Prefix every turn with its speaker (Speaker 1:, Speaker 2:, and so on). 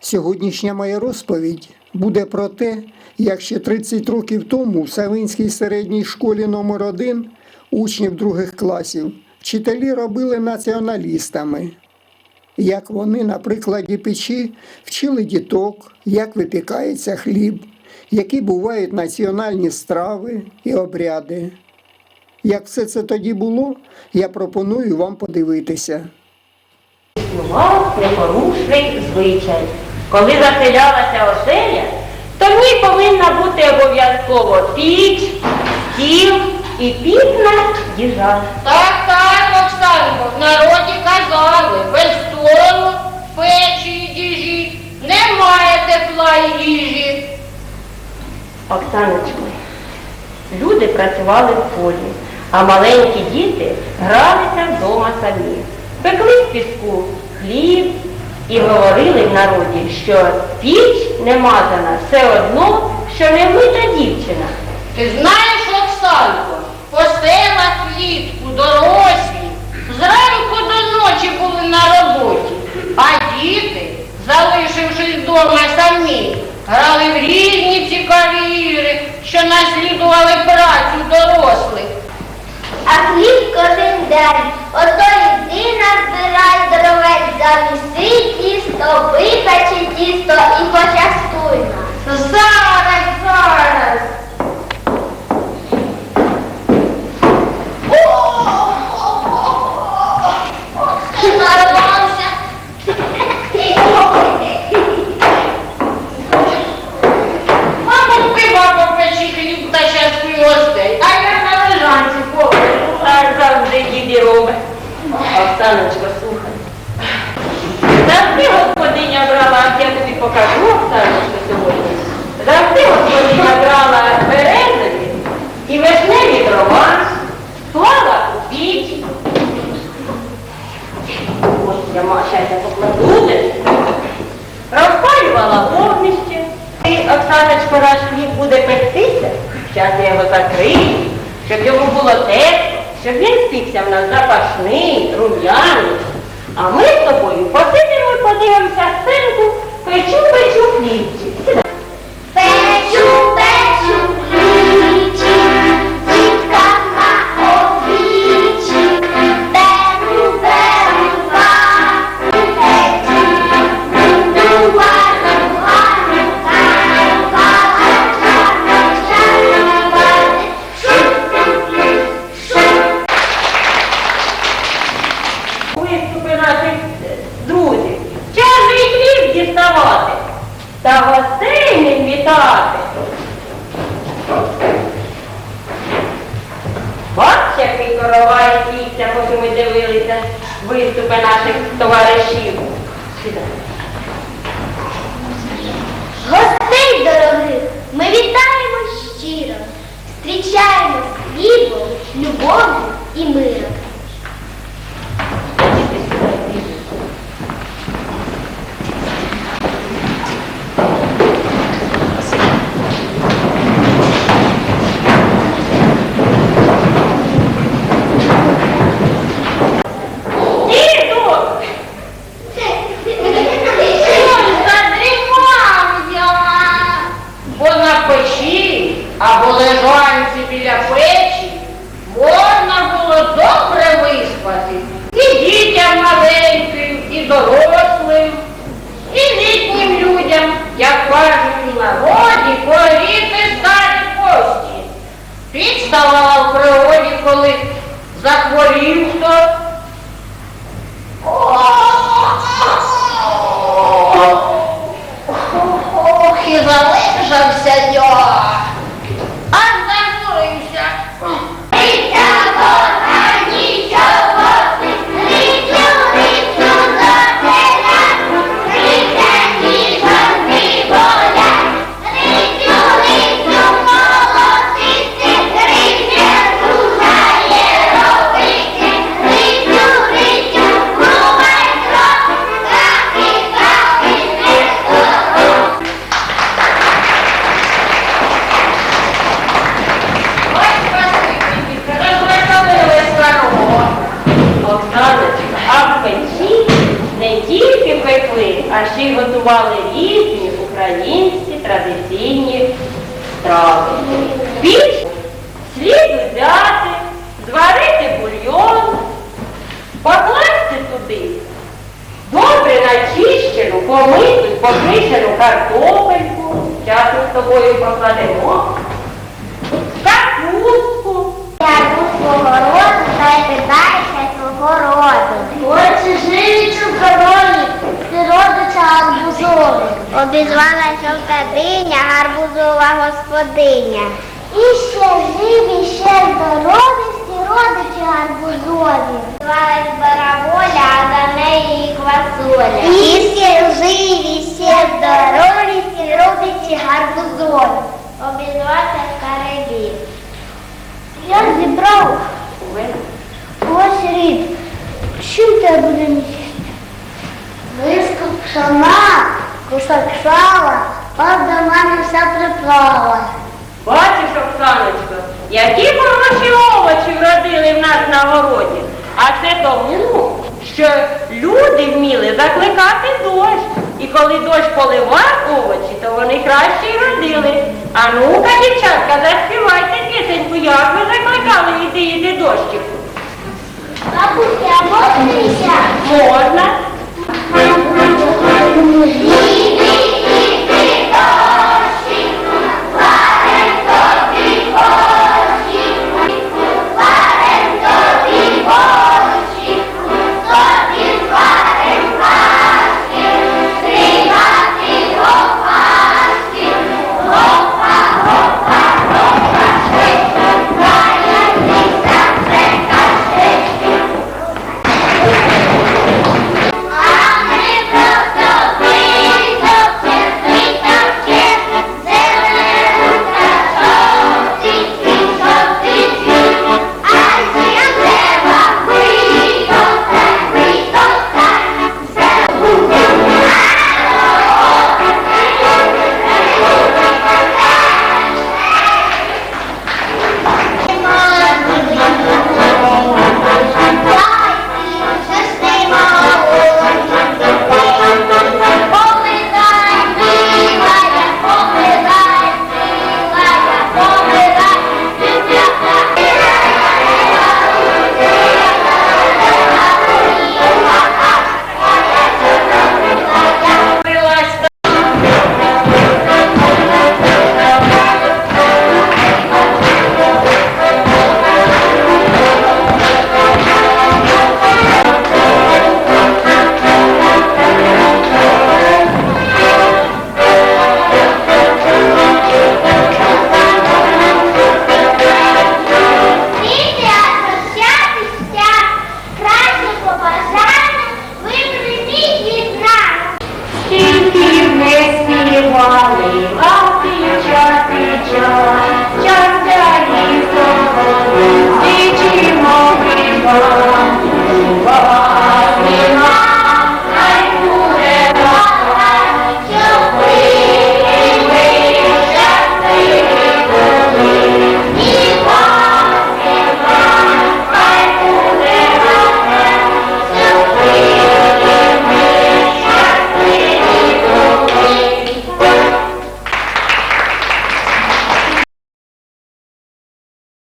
Speaker 1: Сьогоднішня моя розповідь буде про те, як ще 30 років тому в Савинській середній школі номер 1 учнів других класів вчителі робили націоналістами. Як вони на прикладі печі вчили діток, як випікається хліб, які бувають національні страви і обряди. Як все це тоді було, я пропоную вам подивитися.
Speaker 2: Існував непорушний звичай. Коли заселялася оселя, то в ній повинна бути обов'язково піч, стіл і пітна їжа.
Speaker 3: Так, так, Оксанко, в народі казали, без столу, печі й їжі, немає тепла й їжі.
Speaker 2: Оксаночко, люди працювали в полі, а маленькі діти гралися вдома самі. Пекли в піску хліб і говорили в народі, що піч не мазана все одно, що не мита дівчина.
Speaker 3: Ти знаєш, Оксанко, по селах влітку дорослі зранку до ночі були на роботі, а діти, залишившись вдома самі, грали в різні цікаві ігри, що наслідували працю дорослих.
Speaker 4: А хліб кожен день, дровець, заміси тісто, випечи тісто і почастуй нас.
Speaker 3: Зараз, зараз.
Speaker 4: Нарвався.
Speaker 3: Мабуть, пива попечі хліб та щасти гостей, а я на лежанці поверну.
Speaker 2: Так завжди діді робить. Оксаночко, слухай. Завжди господиня брала, я тобі покажу, Оксаночко, сьогодні. Завжди господиня брала березові і вишневі дрова, клала у піч. Ось я Маша, я покладу. Розпалювала вогнище. І Оксаночко, наш хліб буде пектися, зараз я його закрию, щоб йому було тепло, щоб він спікся в нас запашний, рум'яний. А ми з тобою посидимо і подивимося сценку, печу, печу хлібчик. виступи наших товаришів.
Speaker 4: Гостей дорогих
Speaker 2: Zacharias тільки пекли, а ще й готували різні українські традиційні страви. Піч слід взяти, зварити бульйон, покласти туди добре начищену, помиту, покришену картопельку, ми з тобою покладемо,
Speaker 4: родича арбузові. Обізвалася диня гарбузова господиня. І ще живі, ще здорові, всі родичі гарбузові. Звалась бараболя, а за неї і квасоля. І всі живі, всі здорові, всі родичі гарбузові. Обізвався Карибів. Я зібрав ось рід. Чим тебе буде місяць? Пшона, кусок сала, пап до мене вся приплала.
Speaker 2: Бачиш, Оксаночко, які хороші овочі вродили в нас на городі. А це тому, що люди вміли закликати дощ. І коли дощ поливав овочі, то вони краще й родили. А ну-ка, дівчатка, заспівайте пісеньку, як ви закликали іди, іди дощику.
Speaker 4: Бабуся, можна?
Speaker 2: Можна.
Speaker 4: Gracias.